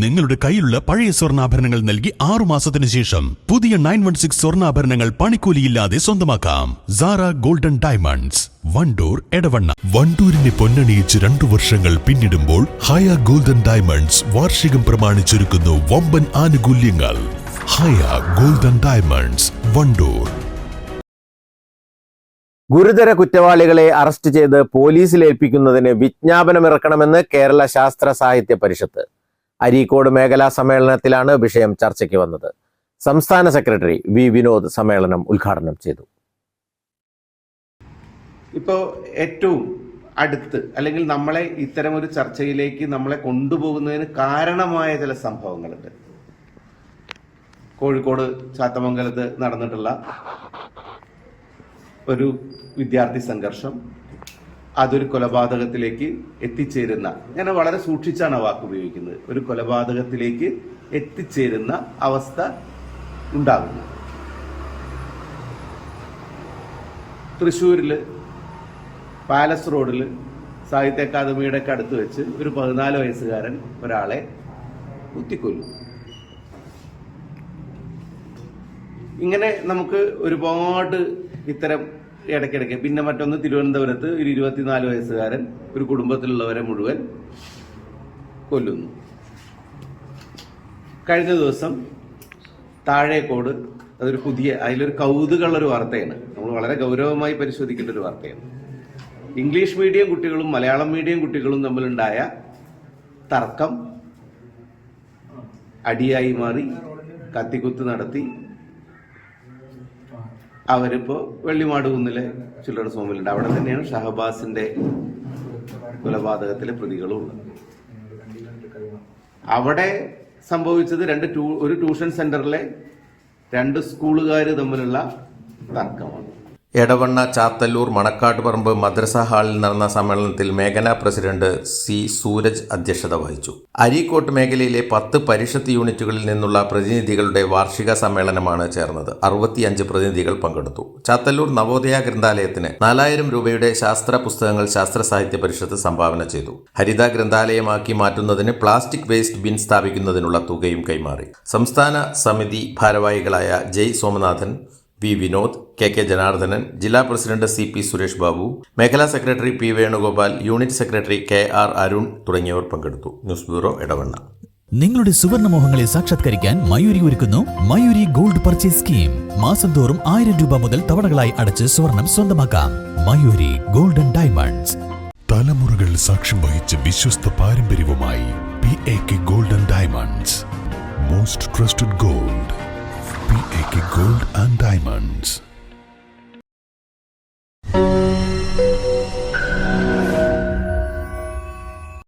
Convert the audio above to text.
നിങ്ങളുടെ കയ്യിലുള്ള പഴയ സ്വർണാഭരണങ്ങൾ നൽകി ആറു മാസത്തിന് ശേഷം പുതിയ നയൻ വൺ സിക്സ് സ്വർണാഭരണങ്ങൾ പണിക്കൂലിയില്ലാതെ സ്വന്തമാക്കാം. Sara golden diamonds Wandoor Edavanna. വണ്ടൂരിനെ പൊന്നണിയിച്ച് രണ്ടു വർഷങ്ങൾ പിന്നിടുമ്പോൾ ഹയ ഗോൾഡൻ ഡയമണ്ട്സ് വാർഷികം പ്രമാണിച്ചൊരുക്കുന്നു വമ്പൻ ആനുകൂല്യങ്ങൾ. Haya Golden Diamonds Wandoor. ഗുരുതര കുറ്റവാളികളെ അറസ്റ്റ് ചെയ്ത് പോലീസിൽ ഏൽപ്പിക്കുന്നതിന് വിജ്ഞാപനമിറക്കണമെന്ന് കേരള ശാസ്ത്ര സാഹിത്യ പരിഷത്ത്. അരീക്കോട് മേഖലാ സമ്മേളനത്തിലാണ് വിഷയം ചർച്ചയ്ക്ക് വന്നത്. സംസ്ഥാന സെക്രട്ടറി വി വിനോദ് സമ്മേളനം ഉദ്ഘാടനം ചെയ്തു. ഇപ്പോൾ ഏറ്റവും അടുത്ത് അല്ലെങ്കിൽ നമ്മളെ ഇത്തരം ഒരു ചർച്ചയിലേക്ക് നമ്മളെ കൊണ്ടുപോകുന്നതിന് കാരണമായ ചില സംഭവങ്ങളുണ്ട്. കോഴിക്കോട് ചാത്തമംഗലത്ത് നടന്നിട്ടുള്ള ഒരു വിദ്യാർത്ഥി സംഘർഷം. അതൊരു കൊലപാതകത്തിലേക്ക് എത്തിച്ചേരുന്ന ഞാൻ വളരെ സൂക്ഷിച്ചാണ് ആ വാക്ക് ഉപയോഗിക്കുന്നത്. ഒരു കൊലപാതകത്തിലേക്ക് എത്തിച്ചേരുന്ന അവസ്ഥ ഉണ്ടാകുന്നു. തൃശ്ശൂരിൽ പാലസ് റോഡിൽ സാഹിത്യ അക്കാദമിയുടെ ഒക്കെ അടുത്ത് വെച്ച് ഒരു പതിനാല് വയസ്സുകാരൻ ഒരാളെ കുത്തിക്കൊല്ലും ഇങ്ങനെ നമുക്ക് ഒരുപാട് ഇത്തരം ഇടയ്ക്കിടയ്ക്ക്. പിന്നെ മറ്റൊന്ന് തിരുവനന്തപുരത്ത് ഒരു ഇരുപത്തിനാല് വയസ്സുകാരൻ ഒരു കുടുംബത്തിലുള്ളവരെ മുഴുവൻ കൊല്ലുന്നു. കഴിഞ്ഞ ദിവസം താഴേക്കോട് അതൊരു പുതിയ അതിലൊരു കൗതുകമുള്ള ഒരു വാർത്തയാണ്. നമ്മൾ വളരെ ഗൗരവമായി പരിശോധിക്കേണ്ട ഒരു വാർത്തയാണ്. ഇംഗ്ലീഷ് മീഡിയം കുട്ടികളും മലയാളം മീഡിയം കുട്ടികളും തമ്മിലുണ്ടായ തർക്കം അടിയായി മാറി കത്തിക്കുത്ത് നടത്തി അവരിപ്പോ വെള്ളിമാട് കുന്നിലെ ചിൽഡ്രൻസ് ഹോമിലുണ്ട് അവിടെ തന്നെയാണ് ഷഹബാസിന്റെ കൊലപാതകത്തിലെ പ്രതികളും അവിടെ സംഭവിച്ചത് രണ്ട് ഒരു ട്യൂഷൻ സെന്ററിലെ രണ്ട് സ്കൂളുകാർ തമ്മിലുള്ള തർക്കമാണ്. എടവണ്ണ ചാത്തല്ലൂർ മണക്കാട്ടുപറമ്പ് മദ്രസ ഹാളിൽ നടന്ന സമ്മേളനത്തിൽ മേഖലാ പ്രസിഡന്റ് സി സൂരജ് അധ്യക്ഷത വഹിച്ചു. അരീക്കോട്ട് മേഖലയിലെ പത്ത് പരിഷത്ത് യൂണിറ്റുകളിൽ നിന്നുള്ള പ്രതിനിധികളുടെ വാർഷിക സമ്മേളനമാണ് ചേർന്നത്. അറുപത്തിയഞ്ച് പ്രതിനിധികൾ പങ്കെടുത്തു. ചാത്തല്ലൂർ നവോദയ ഗ്രന്ഥാലയത്തിന് നാലായിരം രൂപയുടെ ശാസ്ത്ര പുസ്തകങ്ങൾ ശാസ്ത്ര സാഹിത്യ പരിഷത്ത് സംഭാവന ചെയ്തു. ഹരിത ഗ്രന്ഥാലയമാക്കി മാറ്റുന്നതിന് പ്ലാസ്റ്റിക് വേസ്റ്റ് ബിൻ സ്ഥാപിക്കുന്നതിനുള്ള തുകയും കൈമാറി. സംസ്ഥാന സമിതി ഭാരവാഹികളായ Jai Somanathan V Vinod K K Janardhanan ജില്ലാ president C P Suresh Babu മേഖലാ secretary P Venugopal unit secretary K R Arun തുടങ്ങിയവർ പങ്കെടുത്തു. ന്യൂസ് ബ്യൂറോ ഇടവണ്ണ നിങ്ങളുടെ സുവർണമോഹങ്ങളെ സാക്ഷാത്കരിക്കാൻ മയൂരി ഒരുക്കുന്നു മയൂരി ഗോൾഡ് പർച്ചേസ് സ്കീം. മാസം തോറും ആയിരം രൂപ മുതൽ തവണകളായി അടച്ച് സ്വർണം സ്വന്തമാക്കാം. Mayuri golden diamonds. തലമുറകൾ സാക്ഷ്യം വഹിച്ച വിശ്വസ്ത പാരമ്പര്യവുമായി P A K golden diamonds. Most trusted gold. Gold and diamonds